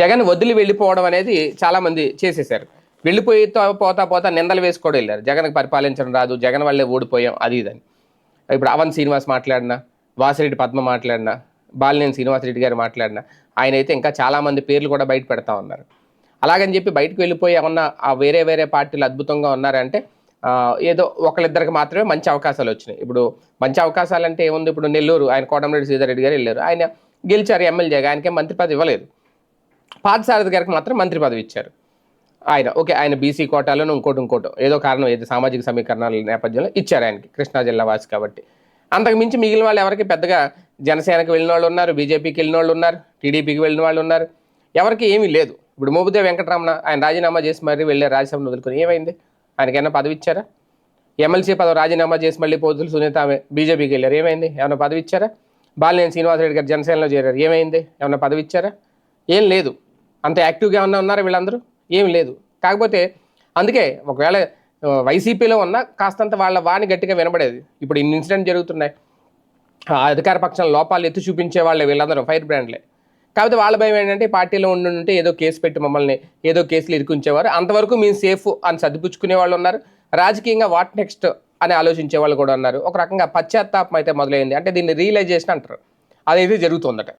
జగన్ వదిలి వెళ్ళిపోవడం అనేది చాలామంది చేసేసారు వెళ్ళిపోయి పోతా పోతా నిందలు వేసుకోవడం వెళ్ళారు. జగన్కి పరిపాలించడం రాదు జగన్ వల్లే ఓడిపోయాం అది ఇదని. ఇప్పుడు అవన్ శ్రీనివాస్ మాట్లాడినా వాసిరెడ్డి పద్మ మాట్లాడినా బాలినేని శ్రీనివాసరెడ్డి గారు మాట్లాడినా ఆయన అయితే ఇంకా చాలామంది పేర్లు కూడా బయట పెడతా ఉన్నారు. అలాగని చెప్పి బయటకు వెళ్ళిపోయి ఏమన్నా ఆ వేరే వేరే పార్టీలు అద్భుతంగా ఉన్నారంటే ఏదో ఒకళ్ళిద్దరికి మాత్రమే మంచి అవకాశాలు వచ్చినాయి. ఇప్పుడు మంచి అవకాశాలు అంటే ఏముంది? ఇప్పుడు నెల్లూరు ఆయన కోటమిరెడ్డి శ్రీధర్ రెడ్డి గారు వెళ్ళారు. ఆయన గెలిచారు ఎమ్మెల్యేగా ఆయనకే మంత్రి పదవి ఇవ్వలేదు. పార్థసారథి గారికి మాత్రం మంత్రి పదవి ఇచ్చారు. ఆయన ఓకే ఆయన బీసీ కోటాలను ఇంకోటి ఇంకోటి ఏదో కారణం ఏదో సామాజిక సమీకరణాల నేపథ్యంలో ఇచ్చారు ఆయనకి కృష్ణా జిల్లా వాసి కాబట్టి. అంతకు మించి మిగిలిన వాళ్ళు ఎవరికి పెద్దగా జనసేనకి వెళ్ళిన వాళ్ళు ఉన్నారు బీజేపీకి వెళ్ళిన వాళ్ళు ఉన్నారు టీడీపీకి వెళ్ళిన వాళ్ళు ఉన్నారు. ఎవరికి ఏమీ లేదు. ఇప్పుడు మోబుదే వెంకటరమణ ఆయన రాజీనామా చేసి మరీ వెళ్ళే రాజ్యసభను వదులుకుని ఏమైంది? ఆయనకైనా పదవి ఇచ్చారా? ఎమ్మెల్సీ పదవి రాజీనామా చేసి మళ్ళీ పోతులు సునీత ఆమె బీజేపీకి వెళ్ళారు ఏమైంది? ఏమైనా పదవి ఇచ్చారా? బాలినేని శ్రీనివాసరెడ్డి గారు జనసేనలో చేరారు ఏమైంది? ఏమైనా పదవి ఇచ్చారా? ఏం లేదు. అంత యాక్టివ్గా ఏమన్నా ఉన్నారా వీళ్ళందరూ? ఏం లేదు. కాకపోతే అందుకే ఒకవేళ వైసీపీలో ఉన్న కాస్తంత వాళ్ళ వాణి గట్టిగా వినబడేది. ఇప్పుడు ఇన్ని ఇన్సిడెంట్ జరుగుతున్నాయి. అధికార పక్షం లోపాలు ఎత్తి చూపించే వాళ్ళే వీళ్ళందరూ ఫైర్ బ్రాండ్లే. కాకపోతే వాళ్ళ భయం ఏంటంటే పార్టీలో ఉండుంటే ఏదో కేసు పెట్టి మమ్మల్ని ఏదో కేసులు ఇరుకుంచేవారు అంతవరకు మేము సేఫ్ అని సర్దిపుచ్చుకునే వాళ్ళు ఉన్నారు. రాజకీయంగా వాట్ నెక్స్ట్ అని ఆలోచించే వాళ్ళు కూడా ఉన్నారు. ఒక రకంగా పశ్చాత్తాపం అయితే మొదలైంది. అంటే దీన్ని రియలైజేషన్ అంటారు. అదైతే జరుగుతుందట.